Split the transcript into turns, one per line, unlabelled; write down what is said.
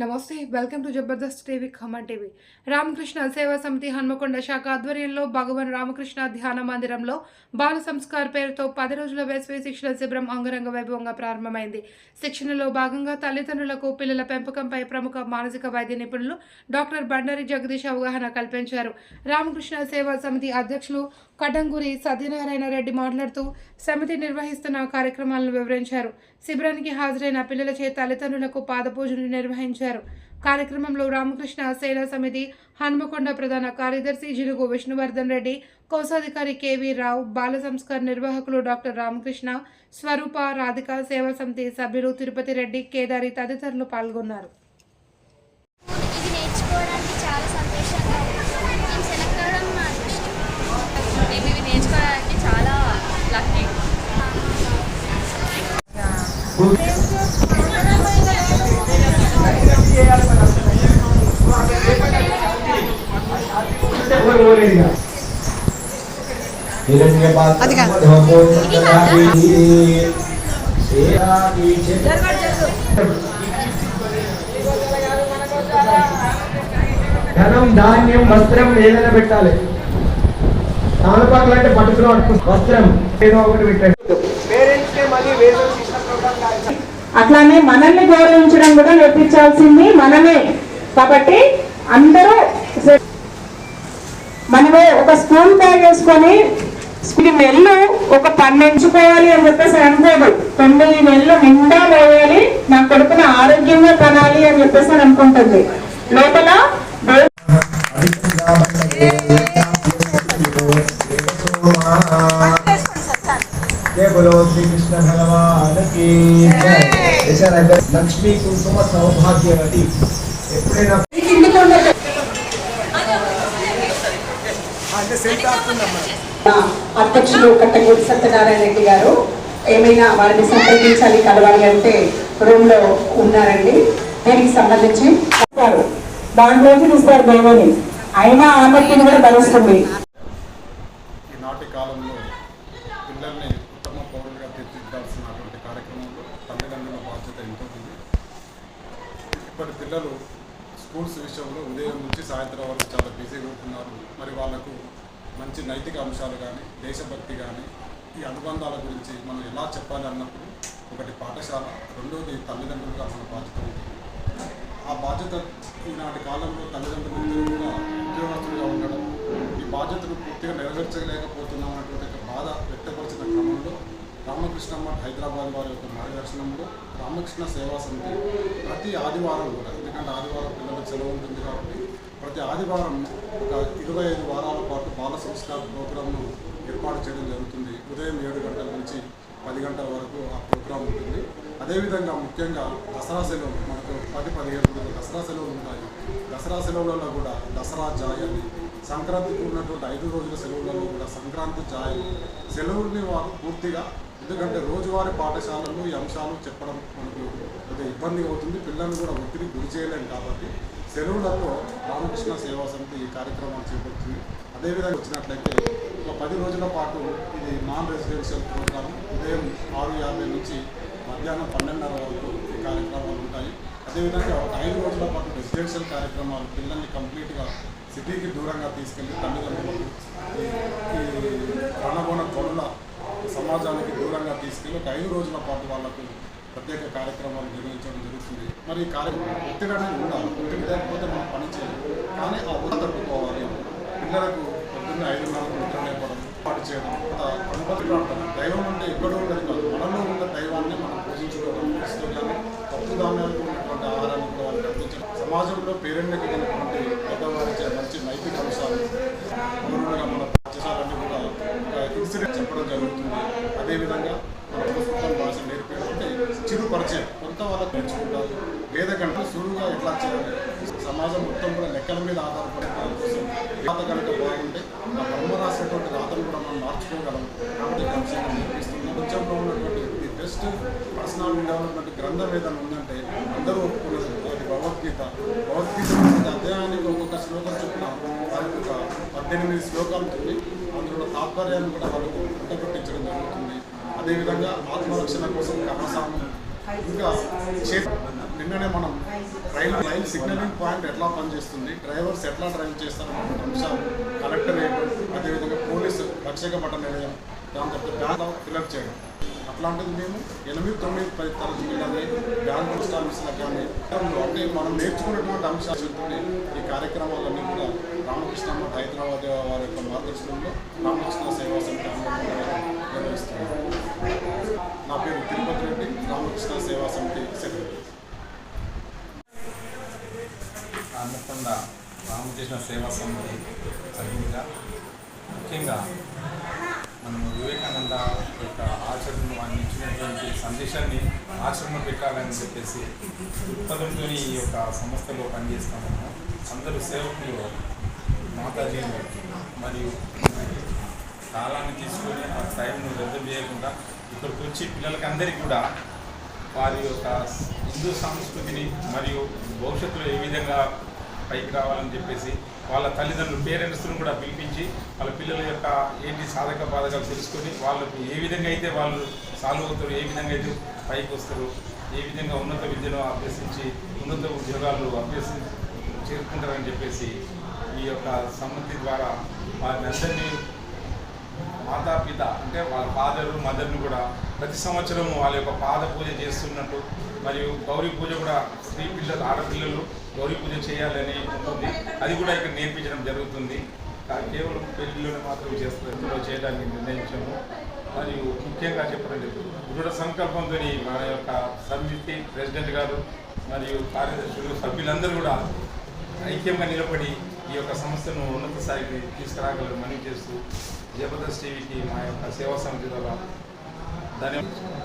నమస్తే welcome to Jabardasth TV Khammam TV. Ramakrishna Seva Samiti Hanamkonda శాఖ ఆధ్వర్యంలో భగవాన్ రామకృష్ణ ధ్యాన మందిరంలో బాల సంస్కార్ పేరుతో పది రోజుల వేసవి శిక్షణ శిబిరం అంగరంగ వైభవంగా ప్రారంభమైంది. శిక్షణలో భాగంగా తల్లిదండ్రులకు పిల్లల పెంపకంపై ప్రముఖ మానసిక వైద్య నిపుణులు డాక్టర్ బండారి జగదీష్ అవగాహన కల్పించారు. రామకృష్ణ సేవా సమితి అధ్యక్షులు కటంగూరి సత్యనారాయణ రెడ్డి మాట్లాడుతూ సమితి నిర్వహిస్తున్న కార్యక్రమాలను వివరించారు. శిబిరానికి హాజరైన పిల్లల చేత తల్లిదండ్రులకు పాదపూజలు నిర్వహించారు. కార్యక్రమంలో రామకృష్ణ సేనా సమితి హన్మకొండ ప్రధాన కార్యదర్శి జిలుగు విష్ణువర్ధన్ రెడ్డి కోశాధికారి కేవీ రావు బాల సంస్కార్ నిర్వాహకులు డాక్టర్ రామకృష్ణ స్వరూప రాధిక సేవా సమితి సభ్యులు తిరుపతి రెడ్డి కేదారి తదితరులు పాల్గొన్నారు.
ఇది నేర్చుకోవడానికి చాలా సంతోషంగా
ధనం ధాన్యం వస్త్రం ఏదైనా పెట్టాలి. తానుపాకులు అంటే పట్టుకున్న వస్త్రం ఏదో ఒకటి పెట్టండి పేరెంట్స్ మళ్ళీ
అట్లానే మనల్ని గౌరవించడం కూడా నేర్పించాల్సింది మనమే. కాబట్టి అందరూ స్కూల్ బ్యాగ్ వేసుకొని ఈ నెలలు ఒక పన్నెంచుకోవాలి అని చెప్పేసి అనుకోదు తొమ్మిది నెలలు నిండా వేయాలి నా కొడుకుని ఆరోగ్యంగా కనాలి అని చెప్పేసి అని అనుకుంటుంది. లోపల?
లక్ష్మీ కుంకుమ సౌభాగ్యవతి. ఎప్పుడైనా
కిందికి ఉండదు.
అంటే సెంట్ ఆడుతుందమ్మా
ఆ, అధ్యక్షులు కట్టగూడి సత్యనారాయణ రెడ్డి గారు ఏమైనా వారిని సంప్రదించాలి కలవాలి అంటే రూమ్లో ఉన్నారండి. దీనికి సంబంధించి తీస్తారు దేవని. అయినా ఆమెకి కూడా భరిస్తుంది
ఈనాటి కాలంలో పిల్లల్ని ఉత్తమ పౌరులుగా తీర్చిదిద్దాల్సినటువంటి కార్యక్రమంలో తల్లిదండ్రుల బాధ్యత ఎంతో ఉంది. ఇప్పటి పిల్లలు స్కూల్స్ విషయంలో ఉదయం నుంచి సాయంత్రం వరకు చాలా బిజీగా ఉంటున్నారు. మరి వాళ్ళకు మంచి నైతిక అంశాలు కానీ దేశభక్తి కానీ ఈ అనుబంధాల గురించి మనం ఎలా చెప్పాలి అన్నప్పుడు ఒకటి పాఠశాల రెండోది తల్లిదండ్రులుగా మన బాధ్యత ఉంటుంది. ఆ బాధ్యత ఈనాటి కాలంలో తల్లిదండ్రులు కూడా ఉద్యోగస్తులుగా ఉండడం ఈ బాధ్యతను పూర్తిగా నెరవేర్చలేకపోతున్నాం అనేటువంటి ఒక బాధ వ్యక్తపరిచిన క్రమంలో రామకృష్ణమ్మ హైదరాబాద్ వారి యొక్క మార్గదర్శనంలో రామకృష్ణ సేవా సమితి ప్రతి ఆదివారం కూడా ఎందుకంటే ఆదివారం పిల్లలకు సెలవు ఉంటుంది కాబట్టి ప్రతి ఆదివారం ఒక ఇరవై ఐదు వారాల పాటు బాల సంస్కార ప్రోగ్రాంను ఏర్పాటు చేయడం జరుగుతుంది. ఉదయం ఏడు గంటల నుంచి పది గంటల వరకు ఆ ప్రోగ్రాం ఉంటుంది. అదేవిధంగా ముఖ్యంగా దసరా సెలవులు మనకు పది పదిహేను రోజులు దసరా సెలవులు ఉంటాయి. దసరా సెలవులలో కూడా దసరా జాయని సంక్రాంతికి ఉన్నటువంటి ఐదు రోజుల సెలవులలో కూడా సంక్రాంతి జాయలు సెలవుల్ని వారు పూర్తిగా ఎందుకంటే రోజువారీ పాఠశాలలో ఈ అంశాలు చెప్పడం మనకు కొద్దిగా ఇబ్బంది అవుతుంది. పిల్లల్ని కూడా ఒత్తిడి గురి చేయలేము కాబట్టి సెలవులలో రామకృష్ణ సేవా సమితి ఈ కార్యక్రమాలు చేపడుతుంది అదేవిధంగా వచ్చినట్లయితే ఒక పది రోజుల పాటు ఇది నాన్ రెసిడెన్షియల్ ప్రోగ్రామ్ ఉదయం ఆరు యాభై నుంచి మధ్యాహ్నం పన్నెండున్నర వరకు ఈ కార్యక్రమాలు ఉంటాయి. అదేవిధంగా ఒక ఐదు రోజుల పాటు రెసిడెన్షియల్ కార్యక్రమాలు పిల్లల్ని కంప్లీట్గా సిటీకి దూరంగా తీసుకెళ్ళి తల్లిదండ్రులకు ఈ ఈ రణగొణ పనుల సమాజానికి దూరంగా తీసుకెళ్ళి ఒక ఐదు రోజుల పాటు వాళ్ళకు ప్రత్యేక కార్యక్రమాలు నిర్వహించడం జరుగుతుంది. మరి ఈ కార్యక్రమం ఒత్తిడి ఉండాలి. ఒత్తిడి లేకపోతే మనం పని చేయాలి. కానీ ఆ ఒత్తిడి తట్టుకోవాలి పిల్లలకు పొద్దున్న ఐదున్నరకు నిద్ర లేపడం పాటు చేయడం ఒక అనుమతి దైవం అంటే ఎక్కడో ఉండదు కాదు. మనలో ఉన్న దైవాన్ని మనం పూజించుకోవడం కానీ పప్పు ధాన్యాలకు ఉన్నటువంటి ఆహారాన్ని సమాజంలో పేరెంట్లకి కలిగినటువంటి పెద్దవారికి మంచి నైతిక అంశాలు పౌరులుగా మన చేసాలని కూడా ఒక ఇన్సిడెంట్ చెప్పడం జరుగుతుంది అదేవిధంగా మన సంస్కృతం భాష నేర్పడం అంటే చిరు పరిచయం కొంత వాళ్ళకి నేర్చుకుంటారు వేద గంటలు సులువుగా ఎట్లా చేయాలి సమాజం మొత్తం కూడా లెక్కల మీద ఆధారపడే కనుక బాగుంటే ఆ బ్రహ్మ రాసినటువంటి రాతను కూడా మనం మార్చుకోగలం. కాబట్టి ఈ నేర్పిస్తుంది ప్రపంచంలో ఉన్నటువంటి ది బెస్ట్ పర్సనాలిటీ డెవలప్మెంట్ గ్రంథం ఏదైనా ఉందంటే అందరూ ఒప్పుకున్నది అది. భగవద్గీత. భగవద్గీత అధ్యాయానికి ఒక్కొక్క శ్లోకం చెప్పిన వారికి ఒక పద్దెనిమిది శ్లోకాలు ఉంటుంది అందులో తాత్పర్యాన్ని కూడా వాళ్ళకు పుట్టగొట్టించడం జరుగుతుంది. అదేవిధంగా ఆత్మరక్షణ కోసం కర్మసాము ఇంకా చే- నిన్ననే మనం రైల్ రైల్ సిగ్నలింగ్ పాయింట్ ఎట్లా పనిచేస్తుంది? డ్రైవర్స్ ఎట్లా డ్రైవ్ చేస్తారు? అనే అంశాలు కలెక్టర్ అదేవిధంగా పోలీసు రక్షక భట నిలయం దాని తర్వాత బ్యాంక్ ఫిలప్ చేయడం. అట్లాంటిది మేము ఎనిమిది తొమ్మిది పది తరగతి కానీ బ్యాంక్ పోస్ట్ ఆఫీసులకు కానీ అంటే మనం నేర్చుకున్నటువంటి అంశాలతో ఈ కార్యక్రమాలన్నీ కూడా రామకృష్ణ హైదరాబాద్ వారి యొక్క మార్గదర్శనంలో రామకృష్ణ సేవా సమితి ఆధ్వర్యంలో నిర్వహిస్తున్నారు నా పేరు తిరుపతి రెడ్డి రామకృష్ణ సేవా సమితి సెక్రటరీ
హన్మకొండ రామకృష్ణ సేవా సమితి సభ్యులుగా. ముఖ్యంగా మనము వివేకానంద యొక్క ఆచరణ అందించినటువంటి ఇచ్చినటువంటి సందేశాన్ని ఆచరణ పెట్టాలని చెప్పేసి దృక్పథంతో ఈ యొక్క సంస్థలో పనిచేస్తాము అందరూ సేవకులు మాతాజీలు మరియు కాలాన్ని తీసుకొని ఆ టైంను రద్దు చేయకుండా ఇక్కడికి వచ్చి పిల్లలకి అందరికీ కూడా వారి యొక్క హిందూ సంస్కృతిని మరియు భవిష్యత్తులో ఏ విధంగా పైకి రావాలని చెప్పేసి వాళ్ళ తల్లిదండ్రులు పేరెంట్స్ను కూడా పిలిపించి వాళ్ళ పిల్లల యొక్క ఏంటి సాధక బాధకాలు తెలుసుకొని వాళ్ళకు ఏ విధంగా అయితే వాళ్ళు సాల్వ్ అవుతారు ఏ విధంగా అయితే పైకి వస్తారు ఏ విధంగా ఉన్నత విద్యను అభ్యసించి ఉన్నత ఉద్యోగాలు అభ్యసి చేరుకుంటారని చెప్పేసి ఈ యొక్క సమ్మతి ద్వారా వారిని అందరినీ మాతాపిత అంటే వాళ్ళ ఫాదరు మదర్ని కూడా ప్రతి సంవత్సరము వాళ్ళ యొక్క పాద పూజ చేస్తున్నట్టు మరియు గౌరీ పూజ కూడా స్త్రీ పిల్లలు ఆడపిల్లలు గౌరీ పూజ చేయాలని ఉంటుంది అది కూడా ఇక్కడ నేర్పించడం జరుగుతుంది. కేవలం పెళ్ళిలోనే మాత్రం చేస్తారు. చేయడానికి నిర్ణయించాము. మరియు ముఖ్యంగా చెప్పడం జరుగుతుంది దృఢ సంకల్పంతో మన యొక్క సమితి ప్రెసిడెంట్ గారు మరియు కార్యదర్శులు సభ్యులందరూ కూడా ఐక్యంగా నిలబడి ఈ యొక్క సంస్థను ఉన్నత స్థాయికి తీసుకురాగలరు. మనీ చేస్తూ జబర్దస్త్ టీవీకి మా యొక్క సేవా సమితి ద్వారా ధన్యవాదాలు.